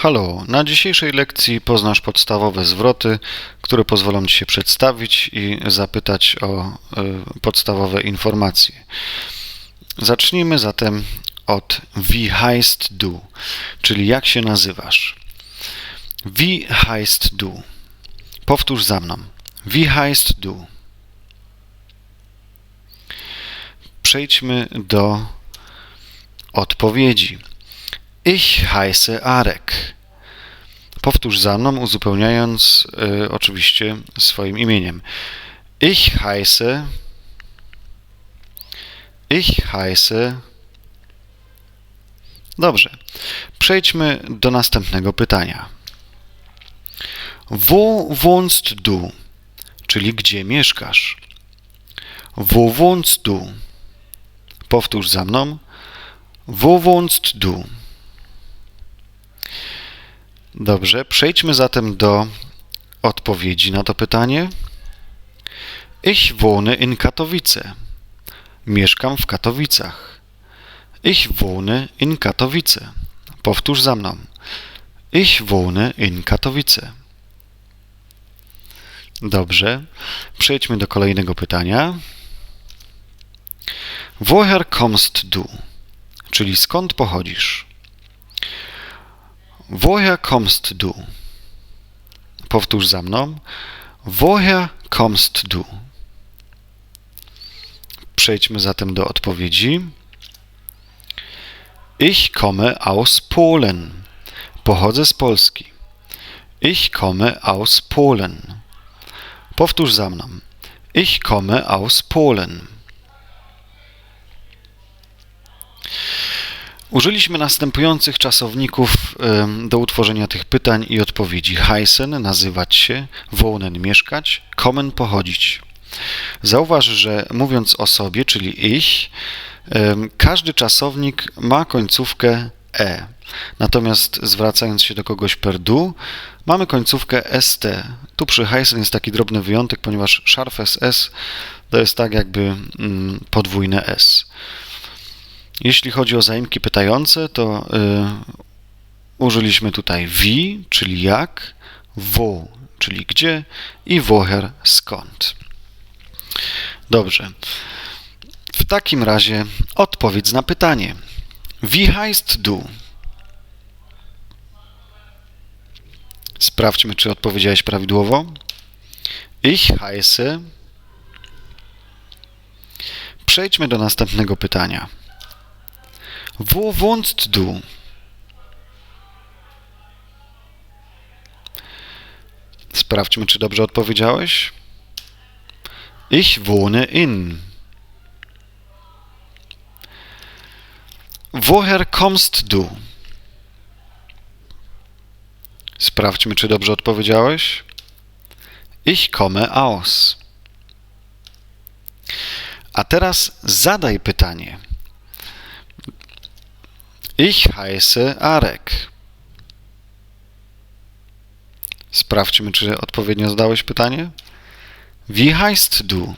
Halo, na dzisiejszej lekcji poznasz podstawowe zwroty, które pozwolą Ci się przedstawić i zapytać o y, podstawowe informacje. Zacznijmy zatem od wie heißt du, czyli jak się nazywasz. Wie heißt du? Powtórz za mną. Wie heißt du? Przejdźmy do odpowiedzi. Ich heiße Arek. Powtórz za mną, uzupełniając y, oczywiście swoim imieniem. Ich heiße. Ich heiße. Dobrze. Przejdźmy do następnego pytania. Wo wohnst du? Czyli gdzie mieszkasz? Wo wohnst du? Powtórz za mną. Wo wohnst du? Dobrze, przejdźmy zatem do odpowiedzi na to pytanie. Ich wohne in Katowice. Mieszkam w Katowicach. Ich wohne in Katowice. Powtórz za mną. Ich wohne in Katowice. Dobrze. Przejdźmy do kolejnego pytania. Woher kommst du? Czyli skąd pochodzisz? Woher kommst du? Powtórz za mną. Woher kommst du? Przejdźmy zatem do odpowiedzi. Ich komme aus Polen. Pochodzę z Polski. Ich komme aus Polen. Powtórz za mną. Ich komme aus Polen. Użyliśmy następujących czasowników do utworzenia tych pytań i odpowiedzi. Heißen, nazywać się, wohnen, mieszkać, kommen, pochodzić. Zauważ, że mówiąc o sobie, czyli ich, każdy czasownik ma końcówkę e. Natomiast zwracając się do kogoś per du, mamy końcówkę st. Tu przy Heißen jest taki drobny wyjątek, ponieważ szarf ss to jest tak jakby mm, podwójne s. Jeśli chodzi o zaimki pytające, to y, użyliśmy tutaj wie, czyli jak, wo, czyli gdzie i woher, skąd. Dobrze. W takim razie odpowiedz na pytanie. Wie heißt du? Sprawdźmy, czy odpowiedziałeś prawidłowo. Ich heiße. Przejdźmy do następnego pytania. Wo wohnst du? Sprawdźmy, czy dobrze odpowiedziałeś. Ich wohne in. Woher kommst du? Sprawdźmy, czy dobrze odpowiedziałeś. Ich komme aus. A teraz zadaj pytanie. Ich heiße Arek. Sprawdźmy, czy odpowiednio zdałeś pytanie. Wie heißt du?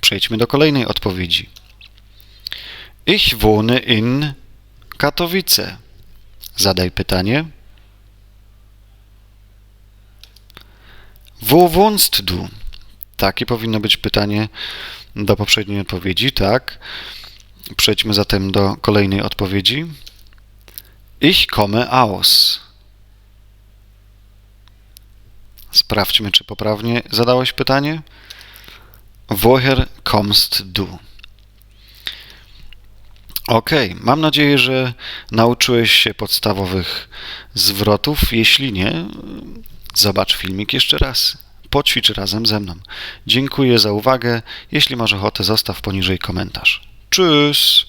Przejdźmy do kolejnej odpowiedzi. Ich wohne in Katowice. Zadaj pytanie. Wo wohnst du? Takie powinno być pytanie do poprzedniej odpowiedzi, tak? Przejdźmy zatem do kolejnej odpowiedzi. Ich komme aus. Sprawdźmy, czy poprawnie zadałeś pytanie. Woher kommst du? Ok, mam nadzieję, że nauczyłeś się podstawowych zwrotów. Jeśli nie, zobacz filmik jeszcze raz. Poćwicz razem ze mną. Dziękuję za uwagę. Jeśli masz ochotę, zostaw poniżej komentarz. Tschüss.